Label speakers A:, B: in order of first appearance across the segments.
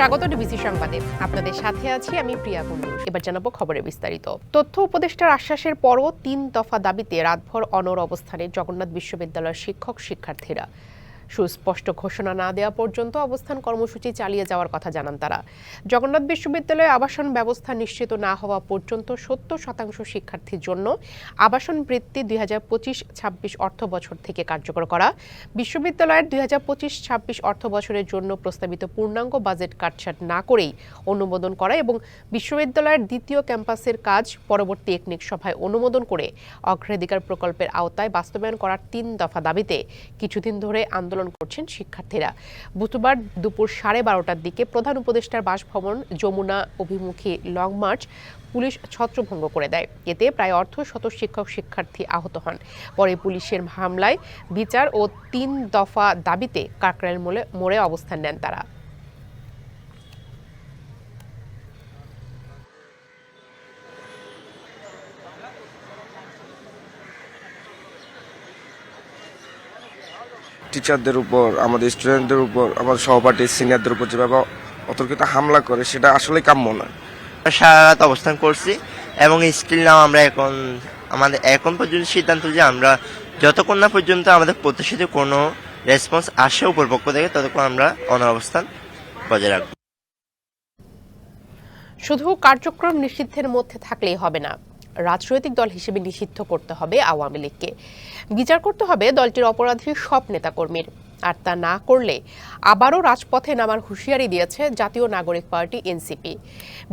A: স্বাগত ডিবিসি সংবাদে আপনাদের সাথে আছি আমি প্রিয়া কুন্ডু এবার জানাবো খবরে বিস্তারিত তথ্য উপদেষ্টার আশ্বাসের পরও তিন দফা দাবিতে রাতভর অনর অবস্থানে জগন্নাথ বিশ্ববিদ্যালয়ের শিক্ষক শিক্ষার্থীরা সুস্পষ্ট ঘোষণা না দেওয়া পর্যন্ত অবস্থান কর্মসূচি চালিয়ে যাওয়ার কথা জানান তারা জগন্নাথ বিশ্ববিদ্যালয়ে আবাসন ব্যবস্থা নিশ্চিত না হওয়া পর্যন্ত সত্তর শতাংশ শিক্ষার্থীর জন্য আবাসন বৃত্তি দুই হাজার পঁচিশ ছাব্বিশ অর্থ বছর থেকে কার্যকর করা বিশ্ববিদ্যালয়ের দুই হাজার পঁচিশ ছাব্বিশ অর্থ বছরের জন্য প্রস্তাবিত পূর্ণাঙ্গ বাজেট কাটছাট না করেই অনুমোদন করা এবং বিশ্ববিদ্যালয়ের দ্বিতীয় ক্যাম্পাসের কাজ পরবর্তী একনিক সভায় অনুমোদন করে অগ্রাধিকার প্রকল্পের আওতায় বাস্তবায়ন করার তিন দফা দাবিতে কিছুদিন ধরে আন্দোলন আন্দোলন করছেন শিক্ষার্থীরা বুধবার দুপুর সাড়ে বারোটার দিকে প্রধান উপদেষ্টার বাসভবন যমুনা অভিমুখী লং মার্চ পুলিশ ছত্রভঙ্গ করে দেয় এতে প্রায় অর্ধ শত শিক্ষক শিক্ষার্থী আহত হন পরে পুলিশের হামলায় বিচার ও তিন দফা দাবিতে কাকরাইল মোড়ে অবস্থান নেন তারা
B: টিচারদের উপর আমাদের স্টুডেন্টদের উপর আমাদের সহপাঠী সিনিয়রদের উপর যেভাবে অতর্কিত হামলা করে সেটা আসলে কাম্য নয়
C: সারা রাত অবস্থান করছি এবং স্টিল নাও আমরা এখন আমাদের এখন পর্যন্ত সিদ্ধান্ত যে আমরা যতক্ষণ না পর্যন্ত আমাদের প্রত্যাশিত কোনো রেসপন্স আসে উপর পক্ষ থেকে ততক্ষণ আমরা অনাবস্থান বজায় রাখব
A: শুধু কার্যক্রম নিষিদ্ধের মধ্যে থাকলেই হবে না রাজনৈতিক দল হিসেবে নিষিদ্ধ করতে হবে আওয়ামী লীগকে বিচার করতে হবে দলটির অপরাধী সব নেতাকর্মীর আর তা না করলে আবারও রাজপথে নামার হুঁশিয়ারি দিয়েছে জাতীয় নাগরিক পার্টি এনসিপি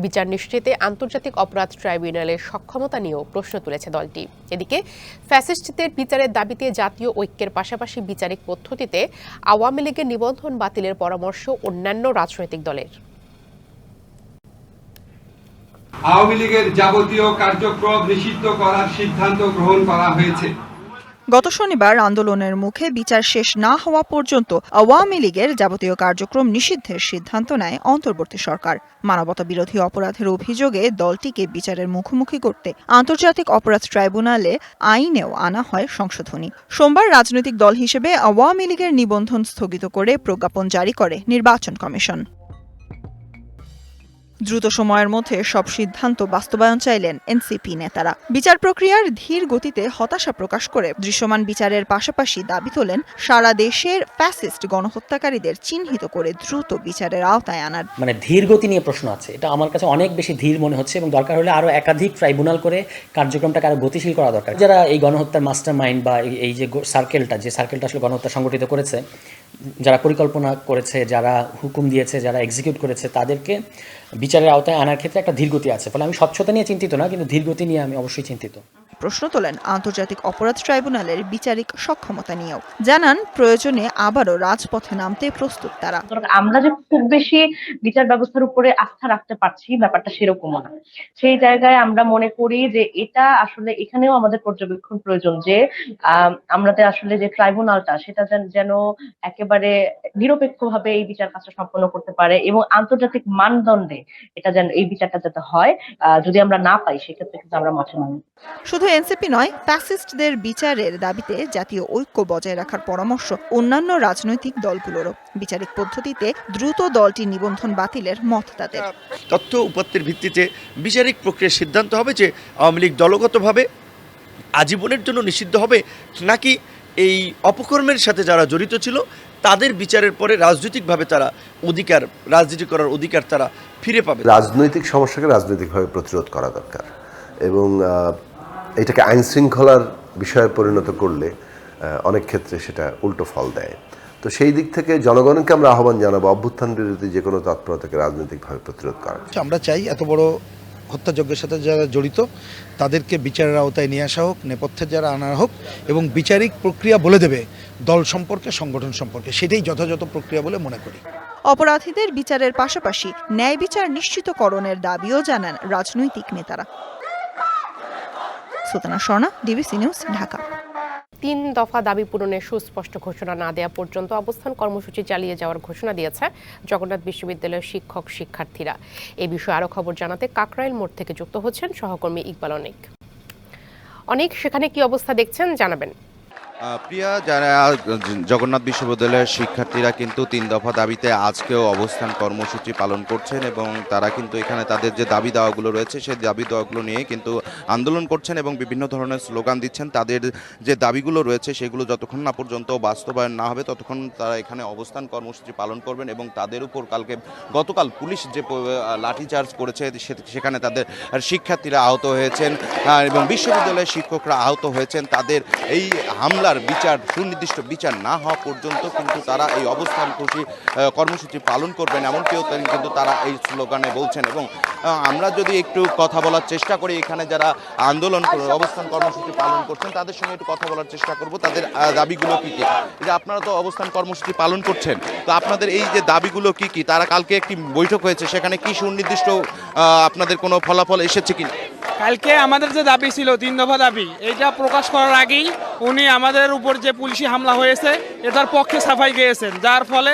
A: বিচার নিশ্চিতে আন্তর্জাতিক অপরাধ ট্রাইব্যুনালের সক্ষমতা নিয়েও প্রশ্ন তুলেছে দলটি এদিকে ফ্যাসিস্টদের বিচারের দাবিতে জাতীয় ঐক্যের পাশাপাশি বিচারিক পদ্ধতিতে আওয়ামী লীগের নিবন্ধন বাতিলের পরামর্শ অন্যান্য রাজনৈতিক দলের
D: আওয়ামী লীগের যাবতীয় কার্যক্রম নিষিদ্ধ করার সিদ্ধান্ত গ্রহণ করা হয়েছে
A: গত শনিবার আন্দোলনের মুখে বিচার শেষ না হওয়া পর্যন্ত আওয়ামী লীগের যাবতীয় কার্যক্রম নিষিদ্ধের সিদ্ধান্ত নেয় অন্তর্বর্তী সরকার মানবতা বিরোধী অপরাধের অভিযোগে দলটিকে বিচারের মুখোমুখি করতে আন্তর্জাতিক অপরাধ ট্রাইব্যুনালে আইনেও আনা হয় সংশোধনী সোমবার রাজনৈতিক দল হিসেবে আওয়ামী লীগের নিবন্ধন স্থগিত করে প্রজ্ঞাপন জারি করে নির্বাচন কমিশন দ্রুত সময়ের মধ্যে সব সিদ্ধান্ত বাস্তবায়ন চাইলেন এনসিপি নেতারা বিচার প্রক্রিয়ার ধীর গতিতে হতাশা প্রকাশ করে দৃশ্যমান বিচারের পাশাপাশি দাবি তোলেন সারা দেশের ফ্যাসিস্ট গণহত্যাকারীদের চিহ্নিত করে দ্রুত বিচারের আওতায় আনার
E: মানে ধীর গতি নিয়ে প্রশ্ন আছে এটা আমার কাছে অনেক বেশি ধীর মনে হচ্ছে এবং দরকার হলে আরও একাধিক ট্রাইব্যুনাল করে কার্যক্রমটাকে আরো গতিশীল করা দরকার যারা এই গণহত্যার মাস্টার মাইন্ড বা এই যে সার্কেলটা যে সার্কেলটা আসলে গণহত্যা সংগঠিত করেছে যারা পরিকল্পনা করেছে যারা হুকুম দিয়েছে যারা এক্সিকিউট করেছে তাদেরকে বিচারের আওতায় আনার ক্ষেত্রে একটা ধীরগতি আছে ফলে আমি স্বচ্ছতা নিয়ে চিন্তিত না কিন্তু ধীরগতি নিয়ে আমি অবশ্যই চিন্তিত
A: প্রশ্ন তোলেন আন্তর্জাতিক অপরাধ ট্রাইব্যুনালের বিচারিক সক্ষমতা নিয়েও জানান প্রয়োজনে আবারও রাজপথে নামতে প্রস্তুত তারা
F: আমরা যে খুব বেশি বিচার ব্যবস্থার উপরে আস্থা রাখতে পারছি ব্যাপারটা সেরকম না সেই জায়গায় আমরা মনে করি যে এটা আসলে এখানেও আমাদের পর্যবেক্ষণ প্রয়োজন যে আমাদের আসলে যে ট্রাইব্যুনালটা সেটা যেন একেবারে নিরপেক্ষভাবে এই বিচার কাজটা সম্পন্ন করতে পারে এবং আন্তর্জাতিক মানদণ্ডে এটা যেন এই বিচারটা যাতে হয় যদি আমরা না পাই সেক্ষেত্রে কিন্তু আমরা মাঠে নামি
A: শুধু এনসিপি নয় প্যাসিস্টদের বিচারের দাবিতে জাতীয় ঐক্য বজায় রাখার পরামর্শ অন্যান্য রাজনৈতিক দলগুলোরও বিচারিক পদ্ধতিতে দ্রুত দলটি নিবন্ধন বাতিলের মত তাদের
G: তথ্য উপাত্তের ভিত্তিতে বিচারিক প্রক্রিয়ার সিদ্ধান্ত হবে যে আওয়ামী লীগ দলগতভাবে আজীবনের জন্য নিষিদ্ধ হবে নাকি এই অপকর্মের সাথে যারা জড়িত ছিল তাদের বিচারের পরে রাজনৈতিকভাবে তারা অধিকার রাজনীতি করার অধিকার তারা ফিরে পাবে
H: রাজনৈতিক সমস্যাকে রাজনৈতিকভাবে প্রতিরোধ করা দরকার এবং এটাকে আইন শৃঙ্খলার বিষয়ে পরিণত করলে অনেক ক্ষেত্রে সেটা উল্টো ফল দেয় তো সেই দিক থেকে জনগণকে আমরা আহ্বান জানাবো অভ্যুত্থান বিরোধী যে কোনো তৎপরতাকে রাজনৈতিকভাবে প্রতিরোধ করা
I: আচ্ছা, আমরা চাই এত বড় হত্যাযজ্ঞের সাথে যারা জড়িত তাদেরকে বিচারের আওতায় নিয়ে আসা হোক নেপথ্যে যারা আনা হোক এবং বিচারিক প্রক্রিয়া বলে দেবে দল সম্পর্কে সংগঠন সম্পর্কে সেটাই যথাযথ প্রক্রিয়া বলে মনে করি
A: অপরাধীদের বিচারের পাশাপাশি ন্যায় বিচার নিশ্চিতকরণের দাবিও জানান রাজনৈতিক নেতারা সুতনা স্বর্ণা ডিবিসি নিউজ ঢাকা তিন দফা দাবি পূরণের সুস্পষ্ট ঘোষণা না দেওয়া পর্যন্ত অবস্থান কর্মসূচি চালিয়ে যাওয়ার ঘোষণা দিয়েছে জগন্নাথ বিশ্ববিদ্যালয়ের শিক্ষক শিক্ষার্থীরা এ বিষয়ে আরও খবর জানাতে কাকরাইল মোড় থেকে যুক্ত হচ্ছেন সহকর্মী ইকবাল অনেক অনেক সেখানে কি অবস্থা দেখছেন জানাবেন
J: প্রিয়া যারা জগন্নাথ বিশ্ববিদ্যালয়ের শিক্ষার্থীরা কিন্তু তিন দফা দাবিতে আজকেও অবস্থান কর্মসূচি পালন করছেন এবং তারা কিন্তু এখানে তাদের যে দাবি দাওয়াগুলো রয়েছে সেই দাবি দাওয়াগুলো নিয়ে কিন্তু আন্দোলন করছেন এবং বিভিন্ন ধরনের স্লোগান দিচ্ছেন তাদের যে দাবিগুলো রয়েছে সেগুলো যতক্ষণ না পর্যন্ত বাস্তবায়ন না হবে ততক্ষণ তারা এখানে অবস্থান কর্মসূচি পালন করবেন এবং তাদের উপর কালকে গতকাল পুলিশ যে লাঠিচার্জ করেছে সেখানে তাদের শিক্ষার্থীরা আহত হয়েছেন এবং বিশ্ববিদ্যালয়ের শিক্ষকরা আহত হয়েছেন তাদের এই হামলা মামলার বিচার সুনির্দিষ্ট বিচার না হওয়া পর্যন্ত কিন্তু তারা এই অবস্থান খুশি কর্মসূচি পালন করবেন এমনকেও কিন্তু তারা এই স্লোগানে বলছেন এবং আমরা যদি একটু কথা বলার চেষ্টা করি এখানে যারা আন্দোলন অবস্থান কর্মসূচি পালন করছেন তাদের সঙ্গে একটু কথা বলার চেষ্টা করব তাদের দাবিগুলো কী কী যে আপনারা তো অবস্থান কর্মসূচি পালন করছেন তো আপনাদের এই যে দাবিগুলো কী কী তারা কালকে একটি বৈঠক হয়েছে সেখানে কি সুনির্দিষ্ট আপনাদের কোনো ফলাফল এসেছে কি
K: কালকে আমাদের যে দাবি ছিল তিন দফা দাবি এইটা প্রকাশ করার আগেই উনি আমাদের তাদের উপর যে পুলিশি হামলা হয়েছে এটার পক্ষে সাফাই গিয়েছেন যার ফলে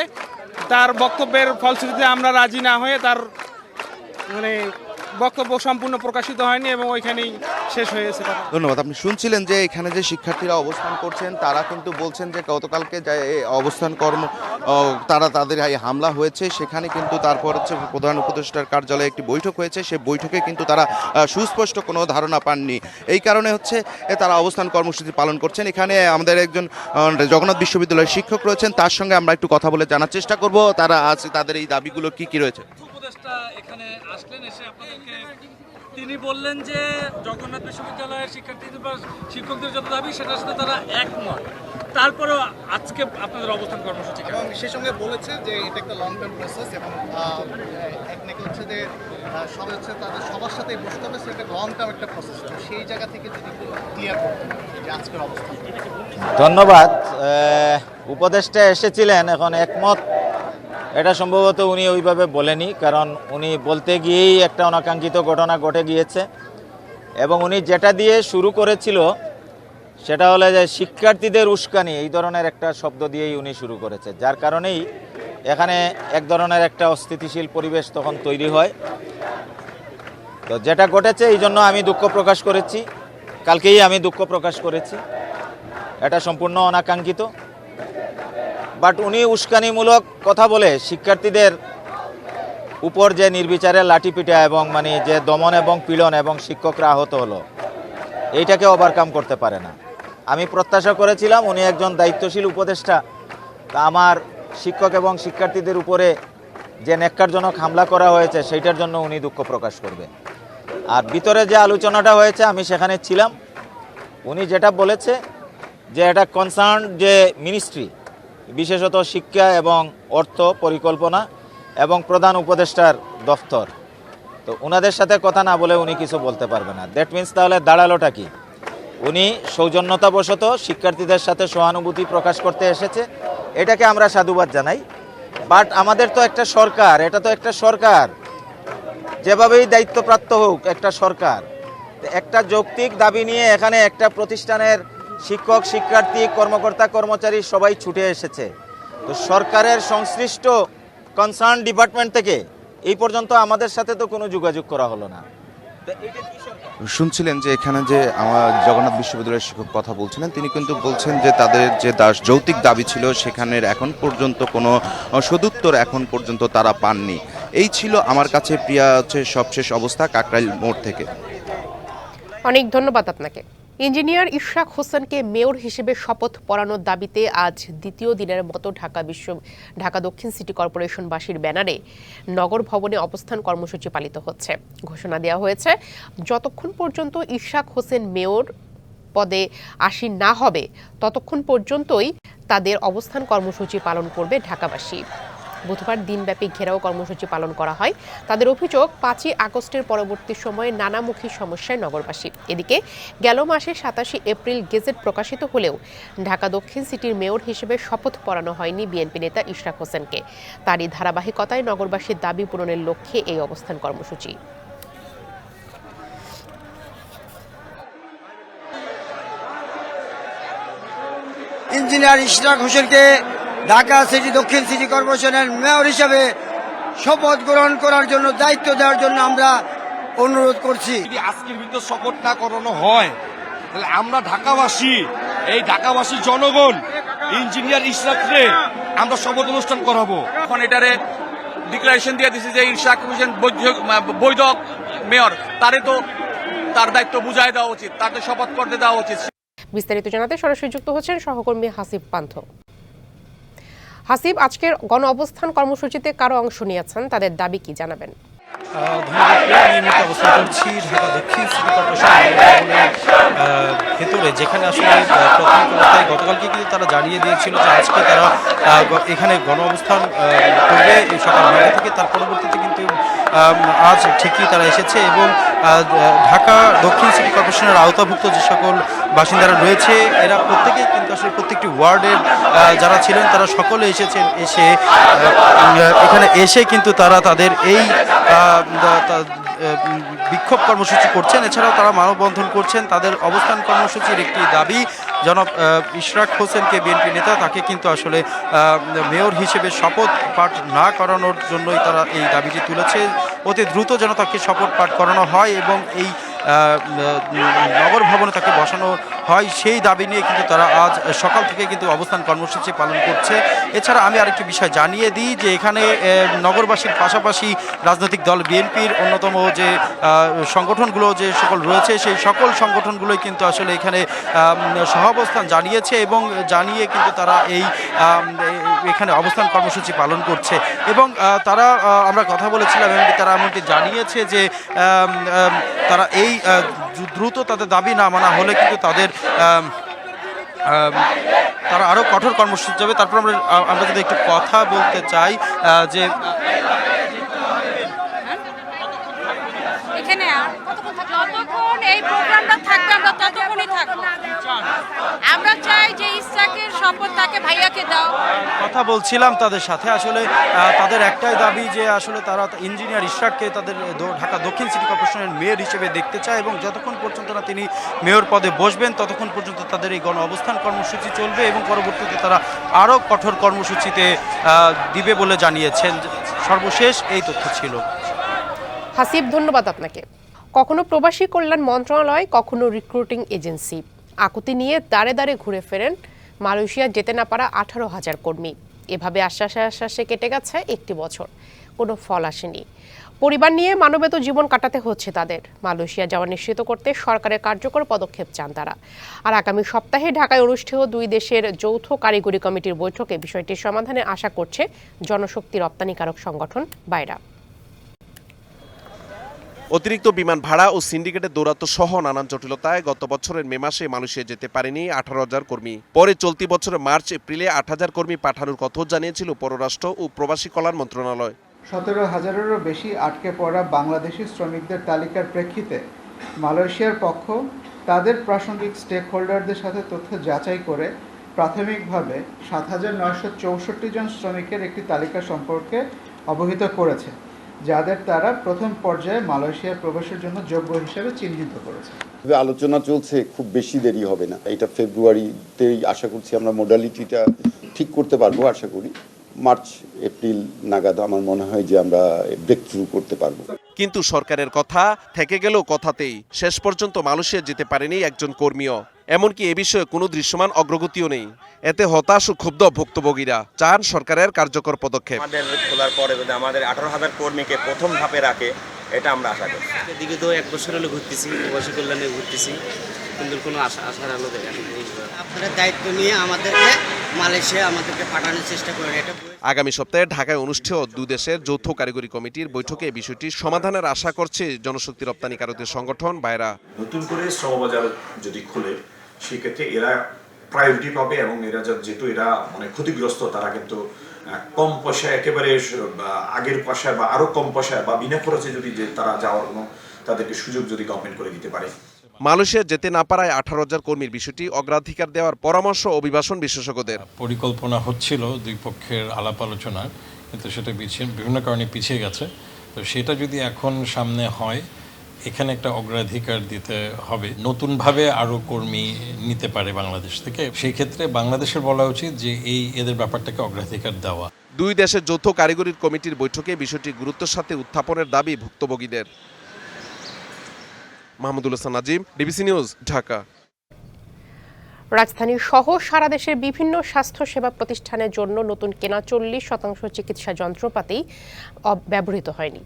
K: তার বক্তব্যের ফলশ্রুতিতে আমরা রাজি না হয়ে তার মানে বক্তব্য সম্পূর্ণ প্রকাশিত হয়নি এবং ওইখানেই শেষ হয়েছে
J: ধন্যবাদ আপনি শুনছিলেন যে এখানে যে শিক্ষার্থীরা অবস্থান করছেন তারা কিন্তু বলছেন যে গতকালকে যে অবস্থান কর্ম তারা তাদের এই হামলা হয়েছে সেখানে কিন্তু তারপর হচ্ছে প্রধান উপদেষ্টার কার্যালয়ে একটি বৈঠক হয়েছে সে বৈঠকে কিন্তু তারা সুস্পষ্ট কোনো ধারণা পাননি এই কারণে হচ্ছে তারা অবস্থান কর্মসূচি পালন করছেন এখানে আমাদের একজন জগন্নাথ বিশ্ববিদ্যালয়ের শিক্ষক রয়েছেন তার সঙ্গে আমরা একটু কথা বলে জানার চেষ্টা করব তারা আজ তাদের এই দাবিগুলো কি কি রয়েছে
L: এখানে আসলেন এসে আপনাদেরকে তিনি বললেন যে জগন্নাথ বিশ্ববিদ্যালয়ের শিক্ষার্থীদের বা শিক্ষকদের যত দাবি সেটার সাথে তারা একমত তারপরেও আজকে আপনাদের অবস্থান কর্মসূচি
M: এবং সেই সঙ্গে বলেছে যে এটা একটা লং টার্ম প্রসেস এবং টেকনিক হচ্ছে যে সবাই হচ্ছে তাদের সবার সাথে বসতে হবে সেটা লং টার্ম একটা প্রসেস সেই জায়গা থেকে যদি ক্লিয়ার করতে আজকের অবস্থান
N: ধন্যবাদ উপদেষ্টা এসেছিলেন এখন একমত এটা সম্ভবত উনি ওইভাবে বলেনি কারণ উনি বলতে গিয়েই একটা অনাকাঙ্ক্ষিত ঘটনা ঘটে গিয়েছে এবং উনি যেটা দিয়ে শুরু করেছিল সেটা হলো যে শিক্ষার্থীদের উস্কানি এই ধরনের একটা শব্দ দিয়েই উনি শুরু করেছে যার কারণেই এখানে এক ধরনের একটা অস্থিতিশীল পরিবেশ তখন তৈরি হয় তো যেটা ঘটেছে এই জন্য আমি দুঃখ প্রকাশ করেছি কালকেই আমি দুঃখ প্রকাশ করেছি এটা সম্পূর্ণ অনাকাঙ্ক্ষিত বাট উনি উস্কানিমূলক কথা বলে শিক্ষার্থীদের উপর যে নির্বিচারে লাঠিপিটা এবং মানে যে দমন এবং পীড়ন এবং শিক্ষকরা আহত হলো এইটাকে ওভারকাম করতে পারে না আমি প্রত্যাশা করেছিলাম উনি একজন দায়িত্বশীল উপদেষ্টা তা আমার শিক্ষক এবং শিক্ষার্থীদের উপরে যে ন্যাক্কারজনক হামলা করা হয়েছে সেইটার জন্য উনি দুঃখ প্রকাশ করবে আর ভিতরে যে আলোচনাটা হয়েছে আমি সেখানে ছিলাম উনি যেটা বলেছে যে এটা কনসার্ন যে মিনিস্ট্রি বিশেষত শিক্ষা এবং অর্থ পরিকল্পনা এবং প্রধান উপদেষ্টার দফতর তো ওনাদের সাথে কথা না বলে উনি কিছু বলতে পারবে না দ্যাট মিন্স তাহলে দাঁড়ালোটা কি উনি সৌজন্যতাবশত শিক্ষার্থীদের সাথে সহানুভূতি প্রকাশ করতে এসেছে এটাকে আমরা সাধুবাদ জানাই বাট আমাদের তো একটা সরকার এটা তো একটা সরকার যেভাবেই দায়িত্বপ্রাপ্ত হোক একটা সরকার একটা যৌক্তিক দাবি নিয়ে এখানে একটা প্রতিষ্ঠানের শিক্ষক শিক্ষার্থী কর্মকর্তা কর্মচারী সবাই ছুটে এসেছে তো সরকারের সংশ্লিষ্ট কনসার্ন ডিপার্টমেন্ট থেকে এই পর্যন্ত আমাদের সাথে তো কোনো যোগাযোগ করা হলো না
J: শুনছিলেন যে এখানে যে আমার জগন্নাথ বিশ্ববিদ্যালয়ের শিক্ষক কথা বলছিলেন তিনি কিন্তু বলছেন যে তাদের যে দাস যৌতিক দাবি ছিল সেখানের এখন পর্যন্ত কোনো সদুত্তর এখন পর্যন্ত তারা পাননি এই ছিল আমার কাছে প্রিয়া হচ্ছে সবশেষ অবস্থা কাকরাইল মোড় থেকে
A: অনেক ধন্যবাদ আপনাকে ইঞ্জিনিয়ার ইশাক হোসেনকে মেয়র হিসেবে শপথ পড়ানোর দাবিতে আজ দ্বিতীয় দিনের মতো ঢাকা বিশ্ব ঢাকা দক্ষিণ সিটি কর্পোরেশনবাসীর ব্যানারে নগর ভবনে অবস্থান কর্মসূচি পালিত হচ্ছে ঘোষণা দেওয়া হয়েছে যতক্ষণ পর্যন্ত ইশাক হোসেন মেয়র পদে আসি না হবে ততক্ষণ পর্যন্তই তাদের অবস্থান কর্মসূচি পালন করবে ঢাকাবাসী বুধবার দিনব্যাপী ঘেরাও কর্মসূচি পালন করা হয় তাদের অভিযোগ পাঁচই আগস্টের পরবর্তী সময়ে নানামুখী সমস্যায় নগরবাসী এদিকে গেল মাসে সাতাশে এপ্রিল গেজেট প্রকাশিত হলেও ঢাকা দক্ষিণ সিটির মেয়র হিসেবে শপথ পড়ানো হয়নি বিএনপি নেতা ইশরাক হোসেনকে তারই ধারাবাহিকতায় নগরবাসীর দাবি পূরণের লক্ষ্যে এই অবস্থান কর্মসূচি
O: ইঞ্জিনিয়ার ইশরাক হোসেনকে ঢাকা সিটি দক্ষিণ সিটি কর্পোরেশনের মেয়র হিসেবে শপথ গ্রহণ করার জন্য দায়িত্ব দেওয়ার জন্য আমরা অনুরোধ করছি
P: যদি আজকের ভিতর শপথ না করানো হয় তাহলে আমরা ঢাকাবাসী এই ঢাকাবাসী জনগণ ইঞ্জিনিয়ার ইশরাকরে আমরা শপথ অনুষ্ঠান করাবো
Q: এখন এটারে ডিক্লারেশন দিয়ে দিচ্ছে যে ইশরাক হোসেন বৈধ মেয়র তারে তো তার দায়িত্ব বুঝায় দেওয়া উচিত তার তো শপথ করতে দেওয়া উচিত
A: বিস্তারিত জানাতে সরাসরি যুক্ত হচ্ছেন সহকর্মী হাসিব পান্থ হাসিব আজকের গণ অবস্থান কর্মসূচিতে কারো অংশ নিয়েছেন তাদের দাবি কি জানাবেন
R: অবস্থান করছি ভেতরে যেখানে আসলে প্রথম অবস্থায় গতকালকে কিন্তু তারা জানিয়ে দিয়েছিল যে আজকে তারা এখানে গণ অবস্থান করবে সকাল নয়টা থেকে তার পরবর্তীতে কিন্তু আজ ঠিকই তারা এসেছে এবং ঢাকা দক্ষিণ সিটি কর্পোরেশনের আওতাভুক্ত যে সকল বাসিন্দারা রয়েছে এরা প্রত্যেকেই কিন্তু আসলে প্রত্যেকটি ওয়ার্ডের যারা ছিলেন তারা সকলে এসেছেন এসে এখানে এসে কিন্তু তারা তাদের এই বিক্ষোভ কর্মসূচি করছেন এছাড়াও তারা মানববন্ধন করছেন তাদের অবস্থান কর্মসূচির একটি দাবি জনাব ইশরাক হোসেনকে বিএনপি নেতা তাকে কিন্তু আসলে মেয়র হিসেবে শপথ পাঠ না করানোর জন্যই তারা এই দাবিটি তুলেছে অতি দ্রুত যেন তাকে শপথ পাঠ করানো হয় এবং এই নগর ভবনে তাকে বসানো হয় সেই দাবি নিয়ে কিন্তু তারা আজ সকাল থেকে কিন্তু অবস্থান কর্মসূচি পালন করছে এছাড়া আমি আরেকটি বিষয় জানিয়ে দিই যে এখানে নগরবাসীর পাশাপাশি রাজনৈতিক দল বিএনপির অন্যতম যে সংগঠনগুলো যে সকল রয়েছে সেই সকল সংগঠনগুলোই কিন্তু আসলে এখানে সহাবস্থান জানিয়েছে এবং জানিয়ে কিন্তু তারা এই এখানে অবস্থান কর্মসূচি পালন করছে এবং তারা আমরা কথা বলেছিলাম এমনকি তারা এমনকি জানিয়েছে যে তারা এই দ্রুত তাদের দাবি না মানা হলে কিন্তু তাদের তারা আরও কঠোর কর্মসূচি যাবে তারপর আমরা আমরা যদি একটু কথা বলতে চাই যে
S: এখানে এই প্রোগ্রামটা থাকবে আমরা ততক্ষণই থাকবো আমরা চাই যে ইসাকের সম্পদ তাকে ভাইয়াকে দাও
R: কথা বলছিলাম তাদের সাথে আসলে তাদের একটাই দাবি যে আসলে তারা ইঞ্জিনিয়ার ইশরাককে তাদের ঢাকা দক্ষিণ সিটি কর্পোরেশনের মেয়র হিসেবে দেখতে চায় এবং যতক্ষণ পর্যন্ত না তিনি মেয়র পদে বসবেন ততক্ষণ পর্যন্ত তাদের এই গণ অবস্থান কর্মসূচি চলবে এবং পরবর্তীতে তারা আরও কঠোর কর্মসূচিতে দিবে বলে জানিয়েছেন সর্বশেষ এই তথ্য ছিল
A: হাসিব ধন্যবাদ আপনাকে কখনো প্রবাসী কল্যাণ মন্ত্রণালয় কখনো রিক্রুটিং এজেন্সি আকুতি নিয়ে দাঁড়ে দাঁড়ে ঘুরে ফেরেন মালয়েশিয়া যেতে না পারা আঠারো হাজার কর্মী এভাবে আশ্বাসে আশ্বাসে কেটে গেছে একটি বছর কোনো ফল আসেনি পরিবার নিয়ে মানবেত জীবন কাটাতে হচ্ছে তাদের মালয়েশিয়া যাওয়া নিশ্চিত করতে সরকারের কার্যকর পদক্ষেপ চান তারা আর আগামী সপ্তাহে ঢাকায় অনুষ্ঠেয় দুই দেশের যৌথ কারিগরি কমিটির বৈঠকে বিষয়টির সমাধানে আশা করছে জনশক্তি রপ্তানিকারক সংগঠন বাইরা
T: অতিরিক্ত বিমান ভাড়া ও সিন্ডিকেটের দৌরাত্ম সহ নানান জটিলতায় গত বছরের মে মাসে মালয়েশিয়া যেতে পারেনি আঠারো হাজার কর্মী পরে চলতি বছরের মার্চ এপ্রিলে আট হাজার কর্মী পাঠানোর কথাও জানিয়েছিল পররাষ্ট্র ও প্রবাসী কল্যাণ মন্ত্রণালয়
U: সতেরো হাজারেরও বেশি আটকে পড়া বাংলাদেশি শ্রমিকদের তালিকার প্রেক্ষিতে মালয়েশিয়ার পক্ষ তাদের প্রাসঙ্গিক স্টেক হোল্ডারদের সাথে তথ্য যাচাই করে প্রাথমিকভাবে সাত হাজার নয়শো চৌষট্টি জন শ্রমিকের একটি তালিকা সম্পর্কে অবহিত করেছে যাদের তারা প্রথম পর্যায়ে মালয়েশিয়া প্রবেশের জন্য যোগ্য হিসেবে চিহ্নিত করেছে
H: আলোচনা চলছে খুব বেশি দেরি হবে না এটা ফেব্রুয়ারিতেই আশা করছি আমরা মোডালিটিটা ঠিক করতে পারবো আশা করি মার্চ এপ্রিল নাগাদ আমার মনে হয় যে আমরা ব্রেক থ্রু করতে পারবো
V: কিন্তু সরকারের কথা থেকে গেল কথাতেই শেষ পর্যন্ত মালয়েশিয়া যেতে পারেনি একজন কর্মীও এমনকি এ বিষয়ে কোনো দৃশ্যমান অগ্রগতিও নেই এতে হতাশ ও ক্ষুব্ধ ভুক্তভোগীরা চান সরকারের কার্যকর পদক্ষেপ
M: আমাদের খোলার পরে যদি আমাদের আঠারো হাজার কর্মীকে প্রথম ধাপে রাখে এটা আমরা আশা করি
W: এদিকে তো এক বছর হলে ঘুরতেছি প্রবাসী কল্যাণে ঘুরতেছি কিন্তু কোনো আশা আশার আলো দেখেন আপনারা দায়িত্ব নিয়ে আমাদেরকে মালয়েশিয়া আমাদেরকে পাঠানোর চেষ্টা করেন এটা
V: আগামী সপ্তাহে ঢাকায় অনুষ্ঠেয় দেশের যৌথ কারিগরি কমিটির বৈঠকে এই বিষয়টি সমাধানের আশা করছে জনশক্তি রপ্তানিকারকদের সংগঠন বাইরা
H: নতুন করে শ্রমবাজার যদি খোলে সেক্ষেত্রে এরা প্রায়োরিটি পাবে এবং এরা যেহেতু এরা মানে ক্ষতিগ্রস্ত তারা কিন্তু কম পয়সায় একেবারে আগের পয়সায় বা আরও কম পয়সায় বা বিনা খরচে যদি যে তারা যাওয়ার কোনো তাদেরকে সুযোগ যদি গভর্নমেন্ট করে দিতে পারে
V: মালয়েশিয়া যেতে না পারায় আঠারো হাজার কর্মীর বিষয়টি অগ্রাধিকার দেওয়ার পরামর্শ অভিবাসন বিশেষজ্ঞদের
X: পরিকল্পনা হচ্ছিল দুই পক্ষের আলাপ আলোচনা কিন্তু সেটা পিছিয়ে বিভিন্ন কারণে পিছিয়ে গেছে তো সেটা যদি এখন সামনে হয় এখানে একটা অগ্রাধিকার দিতে হবে নতুনভাবে আরও কর্মী নিতে পারে বাংলাদেশ থেকে সেই ক্ষেত্রে বাংলাদেশের বলা উচিত যে এই এদের ব্যাপারটাকে অগ্রাধিকার দেওয়া
V: দুই দেশের যৌথ কারিগরি কমিটির বৈঠকে বিষয়টি গুরুত্বের সাথে উত্থাপনের দাবি ভুক্তভোগীদের মাহমুদুল হাসান নাজিম ডিবিসি নিউজ ঢাকা
A: রাজধানী সহ সারা দেশের বিভিন্ন স্বাস্থ্যসেবা প্রতিষ্ঠানের জন্য নতুন কেনা চল্লিশ শতাংশ চিকিৎসা যন্ত্রপাতি ব্যবহৃত হয়নি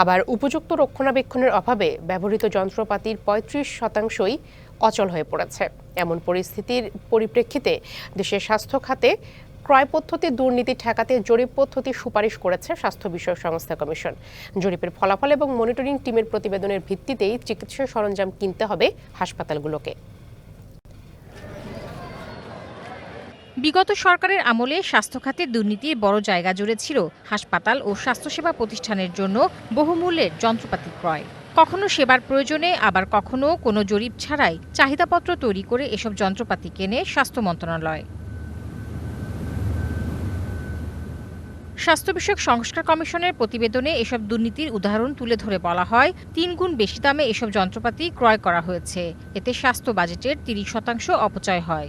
A: আবার উপযুক্ত রক্ষণাবেক্ষণের অভাবে ব্যবহৃত যন্ত্রপাতির পঁয়ত্রিশ শতাংশই অচল হয়ে পড়েছে এমন পরিস্থিতির পরিপ্রেক্ষিতে দেশের স্বাস্থ্য খাতে ক্রয় পদ্ধতি দুর্নীতি ঠেকাতে জরিপ পদ্ধতি সুপারিশ করেছে স্বাস্থ্য বিষয়ক সংস্থা কমিশন জরিপের ফলাফল এবং মনিটরিং টিমের প্রতিবেদনের ভিত্তিতেই চিকিৎসা সরঞ্জাম কিনতে হবে হাসপাতালগুলোকে বিগত সরকারের আমলে স্বাস্থ্যখাতে দুর্নীতির বড় জায়গা জুড়ে ছিল হাসপাতাল ও স্বাস্থ্যসেবা প্রতিষ্ঠানের জন্য বহুমূল্যের যন্ত্রপাতি ক্রয় কখনো সেবার প্রয়োজনে আবার কখনো কোনো জরিপ ছাড়াই চাহিদাপত্র তৈরি করে এসব যন্ত্রপাতি কেনে স্বাস্থ্য মন্ত্রণালয় স্বাস্থ্য বিষয়ক সংস্কার কমিশনের প্রতিবেদনে এসব দুর্নীতির উদাহরণ তুলে ধরে বলা হয় তিন গুণ বেশি দামে এসব যন্ত্রপাতি ক্রয় করা হয়েছে এতে স্বাস্থ্য বাজেটের তিরিশ শতাংশ অপচয় হয়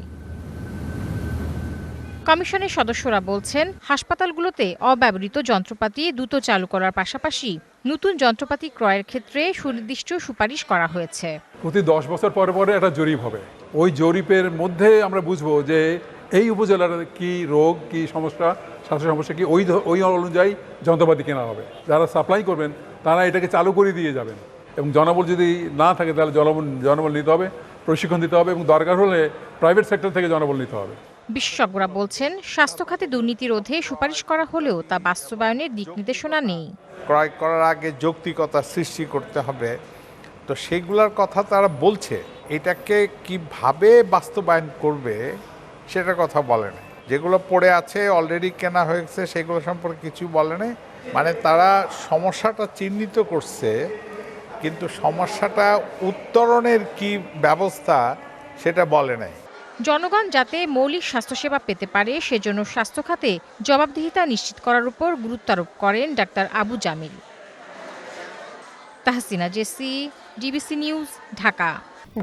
A: কমিশনের সদস্যরা বলছেন হাসপাতালগুলোতে অব্যবহৃত যন্ত্রপাতি দ্রুত চালু করার পাশাপাশি নতুন যন্ত্রপাতি ক্রয়ের ক্ষেত্রে সুনির্দিষ্ট সুপারিশ করা হয়েছে প্রতি দশ বছর পরে পরে একটা জরিপ হবে ওই জরিপের মধ্যে আমরা বুঝবো যে এই উপজেলার কি রোগ কি সমস্যা স্বাস্থ্য সমস্যা কি ওই ওই অনুযায়ী যন্ত্রপাতি কেনা হবে যারা সাপ্লাই করবেন তারা এটাকে চালু করে দিয়ে যাবেন এবং জনবল যদি না থাকে তাহলে জনবল জনবল নিতে হবে প্রশিক্ষণ দিতে হবে এবং দরকার হলে প্রাইভেট সেক্টর থেকে জনবল নিতে হবে বিশেষজ্ঞরা বলছেন স্বাস্থ্য খাতে দুর্নীতি রোধে সুপারিশ করা হলেও তা বাস্তবায়নের দিক নির্দেশনা নেই ক্রয় করার আগে যৌক্তিকতা সৃষ্টি করতে হবে তো সেগুলোর কথা তারা বলছে এটাকে কিভাবে বাস্তবায়ন করবে সেটার কথা বলে না যেগুলো পড়ে আছে অলরেডি কেনা হয়েছে সেগুলো সম্পর্কে কিছু বলে বলেনি মানে তারা সমস্যাটা চিহ্নিত করছে কিন্তু সমস্যাটা উত্তরণের কি ব্যবস্থা সেটা বলে নাই জনগণ যাতে মৌলিক স্বাস্থ্যসেবা পেতে পারে সেজন্য স্বাস্থ্য খাতে জবাবদিহিতা নিশ্চিত করার উপর গুরুত্ব আরোপ করেন doctor Abu Jamil Tahsina Jessy DBC news Dhaka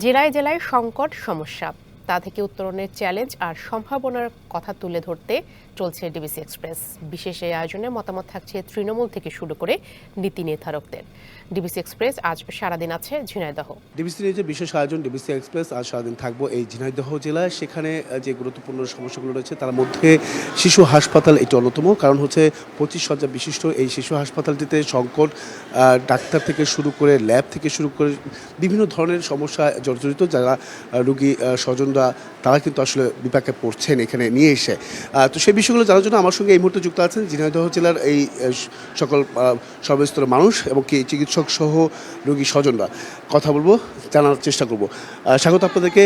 A: জেলায় জেলায় সংকট সমস্যা তা থেকে উত্তরণের চ্যালেঞ্জ আর সম্ভাবনার কথা তুলে ধরতে চলছে ডিবিসি এক্সপ্রেস বিশেষ এই আয়োজনে মতামত থাকছে তৃণমূল থেকে শুরু করে নীতি নির্ধারকদের ডিবিসি এক্সপ্রেস আজ সারাদিন আছে ঝিনাইদহ ডিবিসি নিউজে বিশেষ আয়োজন ডিবিসি এক্সপ্রেস আজ সারাদিন থাকবো এই ঝিনাইদহ জেলায় সেখানে যে গুরুত্বপূর্ণ সমস্যাগুলো রয়েছে তার মধ্যে শিশু হাসপাতাল এটি অন্যতম কারণ হচ্ছে পঁচিশ শয্যা বিশিষ্ট এই শিশু হাসপাতালটিতে সংকট ডাক্তার থেকে শুরু করে ল্যাব থেকে শুরু করে বিভিন্ন ধরনের সমস্যা জর্জরিত যারা রুগী স্বজনরা তারা কিন্তু আসলে বিপাকে পড়ছেন এখানে নিয়ে এসে তো সেই বিষয়গুলো জানার জন্য আমার সঙ্গে এই মুহূর্তে যুক্ত আছেন ঝিনাইদহ জেলার এই সকল সর্বস্তরের মানুষ এবং কি চিকিৎসক চিকিৎসক সহ রোগী স্বজনরা কথা বলবো জানার চেষ্টা করব স্বাগত আপনাদেরকে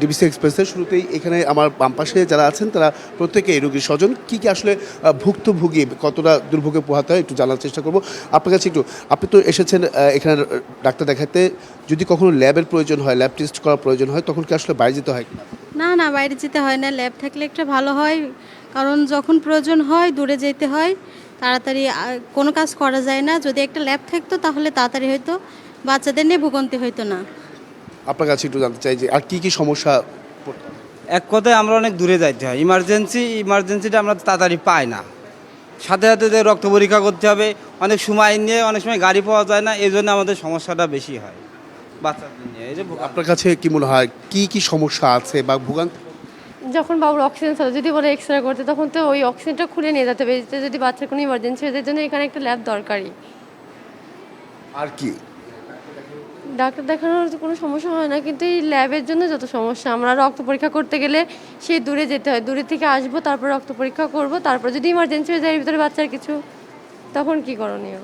A: ডিবিসি এক্সপ্রেসের শুরুতেই এখানে আমার বাম পাশে যারা আছেন তারা প্রত্যেকে রোগীর স্বজন কী কী আসলে ভুক্তভোগী কতটা দুর্ভোগে পোহাতে হয় একটু জানার চেষ্টা করব আপনার কাছে একটু আপনি তো এসেছেন এখানে ডাক্তার দেখাতে যদি কখনো ল্যাবের প্রয়োজন হয় ল্যাব টেস্ট করার প্রয়োজন হয় তখন কি আসলে বাইরে যেতে হয় না না বাইরে যেতে হয় না ল্যাব থাকলে একটা ভালো হয় কারণ যখন প্রয়োজন হয় দূরে যেতে হয় তাড়াতাড়ি কোনো কাজ করা যায় না যদি একটা ল্যাব থাকতো তাহলে তাড়াতাড়ি হয়তো বাচ্চাদের নিয়ে ভুগন্তি হইতো না আপনার কাছে একটু জানতে চাই যে আর কি কি সমস্যা এক কথায় আমরা অনেক দূরে যাইতে হয় ইমার্জেন্সি ইমার্জেন্সিটা আমরা তাড়াতাড়ি পাই না সাথে সাথে যে রক্ত পরীক্ষা করতে হবে অনেক সময় নিয়ে অনেক সময় গাড়ি পাওয়া যায় না এই জন্য আমাদের সমস্যাটা বেশি হয় বাচ্চাদের নিয়ে এই যে আপনার কাছে কি মনে হয় কি কি সমস্যা আছে বা ভোগান্তি যখন বাবুর অক্সিজেন ছিল যদি বলে এক্স রে করতে তখন তো ওই অক্সিজেনটা খুলে নিয়ে যেতে হবে যদি বাচ্চার কোনো ইমার্জেন্সি হয় জন্য এখানে একটা ল্যাব দরকারি আর কি ডাক্তার দেখানোর কোনো সমস্যা হয় না কিন্তু এই ল্যাবের জন্য যত সমস্যা আমরা রক্ত পরীক্ষা করতে গেলে সেই দূরে যেতে হয় দূরে থেকে আসবো তারপর রক্ত পরীক্ষা করব তারপর যদি ইমার্জেন্সি হয়ে যায় এর ভিতরে বাচ্চার কিছু তখন কি করণীয়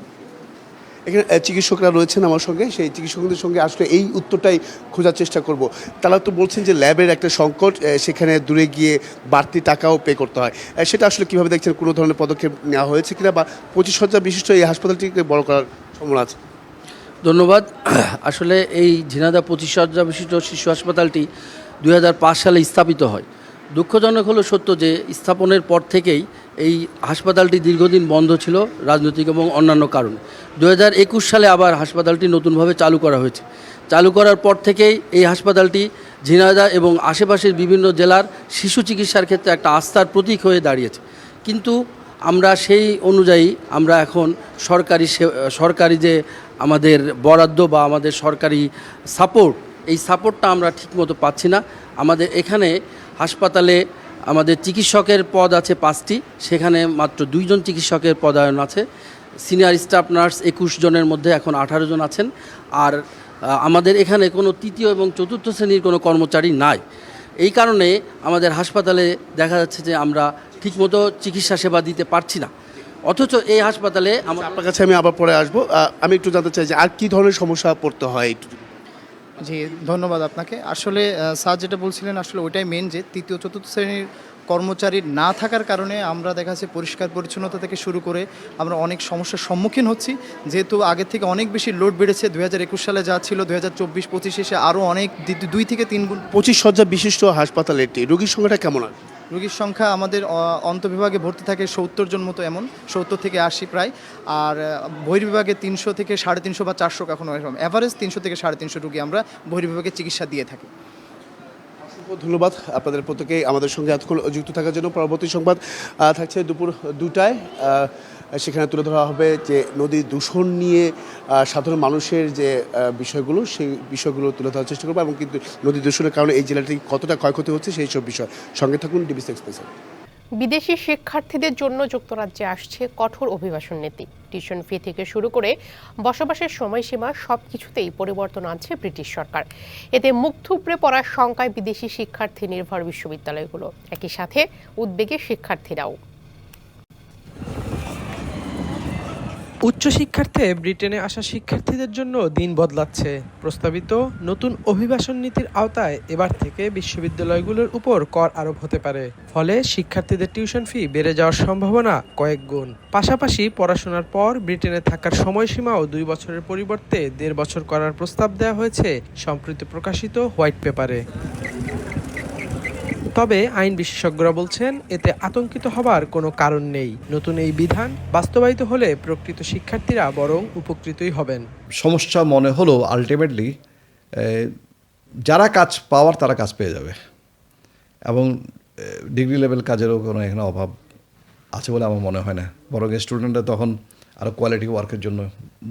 A: এখানে চিকিৎসকরা রয়েছেন আমার সঙ্গে সেই চিকিৎসকদের সঙ্গে আসলে এই উত্তরটাই খোঁজার চেষ্টা করব তারা তো বলছেন যে ল্যাবের একটা সংকট সেখানে দূরে গিয়ে বাড়তি টাকাও পে করতে হয় সেটা আসলে কীভাবে দেখছেন কোনো ধরনের পদক্ষেপ নেওয়া হয়েছে কিনা বা পঁচিশ হাজার বিশিষ্ট এই হাসপাতালটিকে বড় করার সম্ভাবনা আছে ধন্যবাদ আসলে এই ঝিনাদা পঁচিশ হাজার বিশিষ্ট শিশু হাসপাতালটি দুই সালে স্থাপিত হয় দুঃখজনক হলো সত্য যে স্থাপনের পর থেকেই এই হাসপাতালটি দীর্ঘদিন বন্ধ ছিল রাজনৈতিক এবং অন্যান্য কারণ দু সালে আবার হাসপাতালটি নতুনভাবে চালু করা হয়েছে চালু করার পর থেকেই এই হাসপাতালটি ঝিনাইদা এবং আশেপাশের বিভিন্ন জেলার শিশু চিকিৎসার ক্ষেত্রে একটা আস্থার প্রতীক হয়ে দাঁড়িয়েছে কিন্তু আমরা সেই অনুযায়ী আমরা এখন সরকারি সরকারি যে আমাদের বরাদ্দ বা আমাদের সরকারি সাপোর্ট এই সাপোর্টটা আমরা ঠিকমতো পাচ্ছি না আমাদের এখানে হাসপাতালে আমাদের চিকিৎসকের পদ আছে পাঁচটি সেখানে মাত্র দুইজন চিকিৎসকের পদায়ন আছে সিনিয়র স্টাফ নার্স একুশ জনের মধ্যে এখন আঠারো জন আছেন আর আমাদের এখানে কোনো তৃতীয় এবং চতুর্থ শ্রেণীর কোনো কর্মচারী নাই এই কারণে আমাদের হাসপাতালে দেখা যাচ্ছে যে আমরা ঠিকমতো চিকিৎসা সেবা দিতে পারছি না অথচ এই হাসপাতালে আমার আচ্ছা, আপনার কাছে আমি আবার পরে আসবো আমি একটু জানতে চাই যে আর কী ধরনের সমস্যা পড়তে হয় একটু জি ধন্যবাদ আপনাকে আসলে স্যার যেটা বলছিলেন আসলে ওইটাই মেন যে তৃতীয় চতুর্থ শ্রেণীর কর্মচারী না থাকার কারণে আমরা দেখা যাচ্ছে পরিষ্কার পরিচ্ছন্নতা থেকে শুরু করে আমরা অনেক সমস্যার সম্মুখীন হচ্ছি যেহেতু আগের থেকে অনেক বেশি লোড বেড়েছে দু সালে যা ছিল দু হাজার চব্বিশ পঁচিশ এসে আরও অনেক দুই থেকে তিন গুণ পঁচিশ শয্যা বিশিষ্ট হাসপাতালের রোগীর সংখ্যাটা কেমন আছে রোগীর সংখ্যা আমাদের অন্তবিভাগে ভর্তি থাকে সত্তর জন মতো এমন সত্তর থেকে আশি প্রায় আর বহির্বিভাগে তিনশো থেকে সাড়ে তিনশো বা চারশো কখনো এরকম অ্যাভারেজ তিনশো থেকে সাড়ে তিনশো রুগী আমরা বহির্বিভাগে চিকিৎসা দিয়ে থাকি ধন্যবাদ আপনাদের প্রত্যেকেই আমাদের সঙ্গে এতক্ষণ যুক্ত থাকার জন্য পরবর্তী সংবাদ থাকছে দুপুর দুটায় সেখানে তুলে ধরা হবে যে নদী দূষণ নিয়ে সাধারণ মানুষের যে বিষয়গুলো সেই বিষয়গুলো তুলে ধরার চেষ্টা করবো এবং কিন্তু নদী দূষণের কারণে এই জেলাটি কতটা ক্ষয়ক্ষতি হচ্ছে সেই সব বিষয় সঙ্গে থাকুন ডিবিসি এক্সপ্রেসে বিদেশি শিক্ষার্থীদের জন্য যুক্তরাজ্যে আসছে কঠোর অভিবাসন নীতি টিউশন ফি থেকে শুরু করে বসবাসের সময়সীমা সব কিছুতেই পরিবর্তন আনছে ব্রিটিশ সরকার এতে মুখ থুবড়ে পড়ার শঙ্কায় বিদেশি শিক্ষার্থী নির্ভর বিশ্ববিদ্যালয়গুলো একই সাথে উদ্বেগে শিক্ষার্থীরাও উচ্চশিক্ষার্থে ব্রিটেনে আসা শিক্ষার্থীদের জন্য দিন বদলাচ্ছে প্রস্তাবিত নতুন অভিবাসন নীতির আওতায় এবার থেকে বিশ্ববিদ্যালয়গুলোর উপর কর আরোপ হতে পারে ফলে শিক্ষার্থীদের টিউশন ফি বেড়ে যাওয়ার সম্ভাবনা কয়েক গুণ পাশাপাশি পড়াশোনার পর ব্রিটেনে থাকার সময়সীমাও দুই বছরের পরিবর্তে দেড় বছর করার প্রস্তাব দেওয়া হয়েছে সম্প্রতি প্রকাশিত হোয়াইট পেপারে তবে আইন বিশেষজ্ঞরা বলছেন এতে আতঙ্কিত হবার কোনো কারণ নেই নতুন এই বিধান বাস্তবায়িত হলে প্রকৃত শিক্ষার্থীরা বরং উপকৃতই হবেন সমস্যা মনে হলো আলটিমেটলি যারা কাজ পাওয়ার তারা কাজ পেয়ে যাবে এবং ডিগ্রি লেভেল কাজেরও কোনো এখানে অভাব আছে বলে আমার মনে হয় না বরং স্টুডেন্টরা তখন আরও কোয়ালিটি ওয়ার্কের জন্য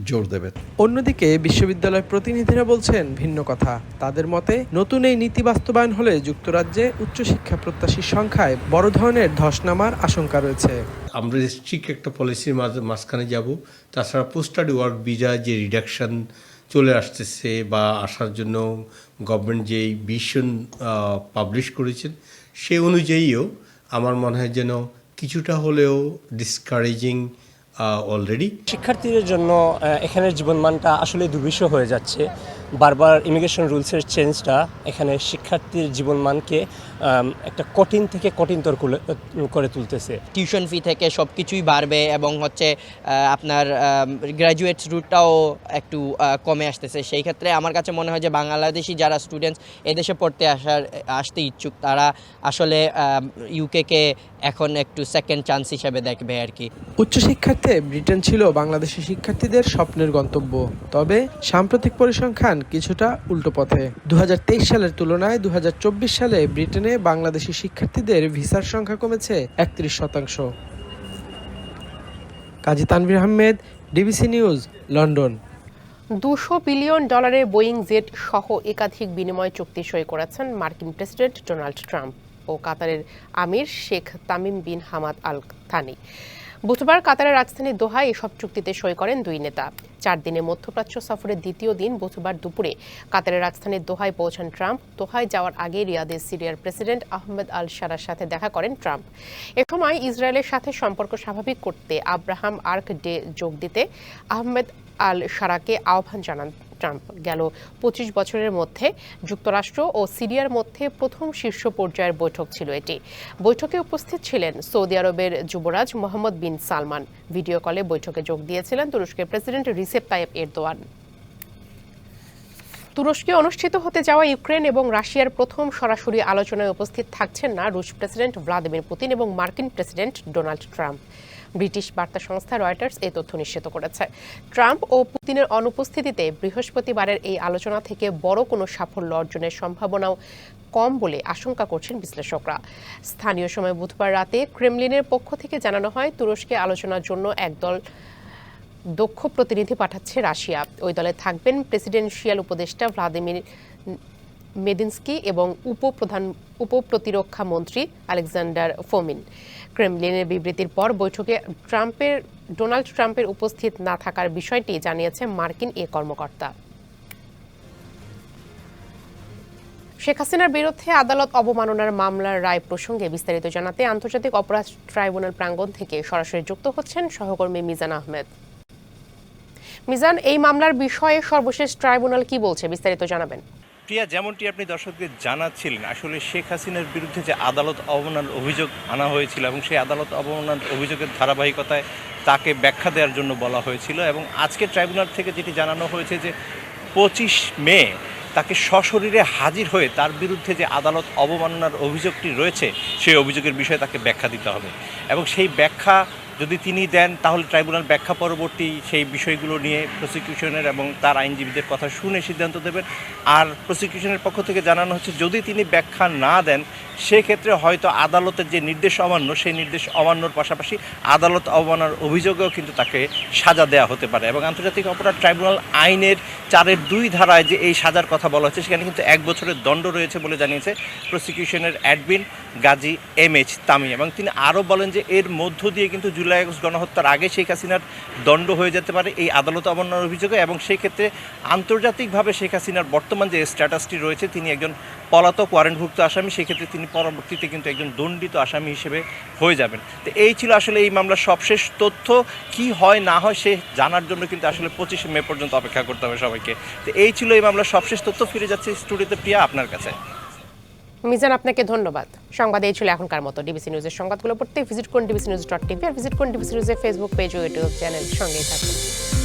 A: জোর দেবে অন্যদিকে বিশ্ববিদ্যালয়ের প্রতিনিধিরা বলছেন ভিন্ন কথা তাদের মতে নতুন এই নীতি বাস্তবায়ন হলে যুক্তরাজ্যে উচ্চশিক্ষা প্রত্যাশীর সংখ্যায় বড় ধরনের ধস নামার আশঙ্কা রয়েছে আমরা স্ট্রিক্ট একটা পলিসির মাঝখানে যাব তাছাড়া পোস্টার ওয়ার্ক ভিজা যে রিডাকশন চলে আসতেছে বা আসার জন্য গভর্নমেন্ট যেই ভিশন পাবলিশ করেছেন সে অনুযায়ীও আমার মনে হয় যেন কিছুটা হলেও ডিসকারেজিং অলরেডি শিক্ষার্থীদের জন্য এখানে জীবনমানটা আসলে দুর্বিষ হয়ে যাচ্ছে বারবার ইমিগ্রেশন রুলসের চেঞ্জটা এখানে শিক্ষার্থীর জীবনমানকে একটা কঠিন থেকে কঠিনতর করে তুলতেছে টিউশন ফি থেকে সব কিছুই বাড়বে এবং হচ্ছে আপনার গ্র্যাজুয়েট রুটটাও একটু কমে আসতেছে সেই ক্ষেত্রে আমার কাছে মনে হয় যে বাংলাদেশি যারা স্টুডেন্টস এদেশে পড়তে আসার আসতে ইচ্ছুক তারা আসলে ইউকেকে এখন একটু সেকেন্ড চান্স হিসেবে দেখবে আর কি উচ্চশিক্ষার্থে ব্রিটেন ছিল বাংলাদেশি শিক্ষার্থীদের স্বপ্নের গন্তব্য তবে সাম্প্রতিক পরিসংখ্যান কিছুটা উল্টো পথে দু সালের তুলনায় দু সালে ব্রিটেনে বাংলাদেশি শিক্ষার্থীদের ভিসার সংখ্যা কমেছে একত্রিশ শতাংশ Kazi Tanvir Ahmed DBC news London দুশো বিলিয়ন ডলারের বোয়িং জেট সহ একাধিক বিনিময় চুক্তি সই করেছেন মার্কিন প্রেসিডেন্ট ডোনাল্ড ট্রাম্প ও কাতারের আমির Sheikh Tamim bin Hamad Al Thani বুধবার কাতারের রাজধানী দোহায় এসব চুক্তিতে সই করেন দুই নেতা চার দিনে মধ্যপ্রাচ্য সফরের দ্বিতীয় দিন বুধবার দুপুরে কাতারের রাজধানী দোহায় পৌঁছান ট্রাম্প দোহায় যাওয়ার আগে রিয়াদের সিরিয়ার প্রেসিডেন্ট আহমেদ আল সারার সাথে দেখা করেন ট্রাম্প এ সময় ইসরায়েলের সাথে সম্পর্ক স্বাভাবিক করতে আব্রাহাম আর্ক ডে যোগ দিতে আহমেদ আল সারাকে আহ্বান জানান ট্রাম্প গেল পঁচিশ বছরের মধ্যে যুক্তরাষ্ট্র ও সিরিয়ার মধ্যে প্রথম শীর্ষ পর্যায়ের বৈঠক ছিল এটি বৈঠকে উপস্থিত ছিলেন সৌদি আরবের যুবরাজ মোহাম্মদ বিন সালমান ভিডিও কলে বৈঠকে যোগ দিয়েছিলেন তুরস্কের প্রেসিডেন্ট রিসেপ তাইব এরদোয়ান তুরস্কে অনুষ্ঠিত হতে যাওয়া ইউক্রেন এবং রাশিয়ার প্রথম সরাসরি আলোচনায় উপস্থিত থাকছেন না রুশ প্রেসিডেন্ট ভ্লাদিমির পুতিন এবং মার্কিন প্রেসিডেন্ট ডোনাল্ড ট্রাম্প ব্রিটিশ বার্তা সংস্থা রয়টার্স এ তথ্য নিশ্চিত করেছে ট্রাম্প ও পুতিনের অনুপস্থিতিতে বৃহস্পতিবারের এই আলোচনা থেকে বড় কোনো সাফল্য অর্জনের সম্ভাবনাও কম বলে আশঙ্কা করছেন বিশ্লেষকরা স্থানীয় সময় বুধবার রাতে ক্রেমলিনের পক্ষ থেকে জানানো হয় তুরস্কে আলোচনার জন্য একদল দক্ষ প্রতিনিধি পাঠাচ্ছে রাশিয়া ওই দলে থাকবেন প্রেসিডেন্সিয়াল উপদেষ্টা ভ্লাদিমির মেদিনস্কি এবং উপপ্রধান উপপ্রতিরক্ষা মন্ত্রী আলেকজান্ডার ফোমিন ক্রেমলিনের বিবৃতির পর বৈঠকে ট্রাম্পের ডোনাল্ড ট্রাম্পের উপস্থিত না থাকার বিষয়টি জানিয়েছে মার্কিন এ কর্মকর্তা শেখ হাসিনার বিরুদ্ধে আদালত অবমাননার মামলার রায় প্রসঙ্গে বিস্তারিত জানাতে আন্তর্জাতিক অপরাধ ট্রাইব্যুনাল প্রাঙ্গণ থেকে সরাসরি যুক্ত হচ্ছেন সহকর্মী মিজান আহমেদ মিজান এই মামলার বিষয়ে সর্বশেষ ট্রাইব্যুনাল কি বলছে বিস্তারিত জানাবেন প্রিয়া যেমনটি আপনি দর্শকদের জানাচ্ছিলেন আসলে শেখ হাসিনার বিরুদ্ধে যে আদালত অবমানার অভিযোগ আনা হয়েছিল এবং সেই আদালত অবমানার অভিযোগের ধারাবাহিকতায় তাকে ব্যাখ্যা দেওয়ার জন্য বলা হয়েছিল এবং আজকে ট্রাইব্যুনাল থেকে যেটি জানানো হয়েছে যে পঁচিশ মে তাকে সশরীরে হাজির হয়ে তার বিরুদ্ধে যে আদালত অবমাননার অভিযোগটি রয়েছে সেই অভিযোগের বিষয়ে তাকে ব্যাখ্যা দিতে হবে এবং সেই ব্যাখ্যা যদি তিনি দেন তাহলে ট্রাইব্যুনাল ব্যাখ্যা পরবর্তী সেই বিষয়গুলো নিয়ে প্রসিকিউশনের এবং তার আইনজীবীদের কথা শুনে সিদ্ধান্ত দেবেন আর প্রসিকিউশনের পক্ষ থেকে জানানো হচ্ছে যদি তিনি ব্যাখ্যা না দেন সেক্ষেত্রে হয়তো আদালতের যে নির্দেশ অমান্য সেই নির্দেশ অমান্যর পাশাপাশি আদালত অবমানার অভিযোগেও কিন্তু তাকে সাজা দেওয়া হতে পারে এবং আন্তর্জাতিক অপরাধ ট্রাইব্যুনাল আইনের চারের দুই ধারায় যে এই সাজার কথা বলা হচ্ছে সেখানে কিন্তু এক বছরের দণ্ড রয়েছে বলে জানিয়েছে প্রসিকিউশনের admin Gazi M H Tamim এবং তিনি আরও বলেন যে এর মধ্য দিয়ে কিন্তু জুলাই আগস্ট গণহত্যার আগে শেখ হাসিনার দণ্ড হয়ে যেতে পারে এই আদালত অবমাননার অভিযোগে এবং সেই ক্ষেত্রে আন্তর্জাতিকভাবে শেখ হাসিনার বর্তমান যে স্ট্যাটাসটি রয়েছে তিনি একজন পলাতক ওয়ারেন্টভুক্ত আসামি সেক্ষেত্রে তিনি পরবর্তীতে কিন্তু একজন দণ্ডিত আসামি হিসেবে হয়ে যাবেন তো এই ছিল আসলে এই মামলার সবশেষ তথ্য কি হয় না হয় সে জানার জন্য কিন্তু আসলে পঁচিশে মে পর্যন্ত অপেক্ষা করতে হবে সবাইকে তো এই ছিল এই মামলার সবশেষ তথ্য ফিরে যাচ্ছে স্টুডিওতে প্রিয়া আপনার কাছে মিজান আপনাকে ধন্যবাদ সংবাদ এই ছিল এখনকার মতো ডিবিসি নিউজের সংবাদগুলো পড়তে ভিজিট করুন ডিবিসি নিউজ ডট টিভি আর ভিজিট করুন ডিবিসি নিউজের ফেসবুক পেজ ও ইউটিউব চ্যানেল সঙ্গেই থাকুন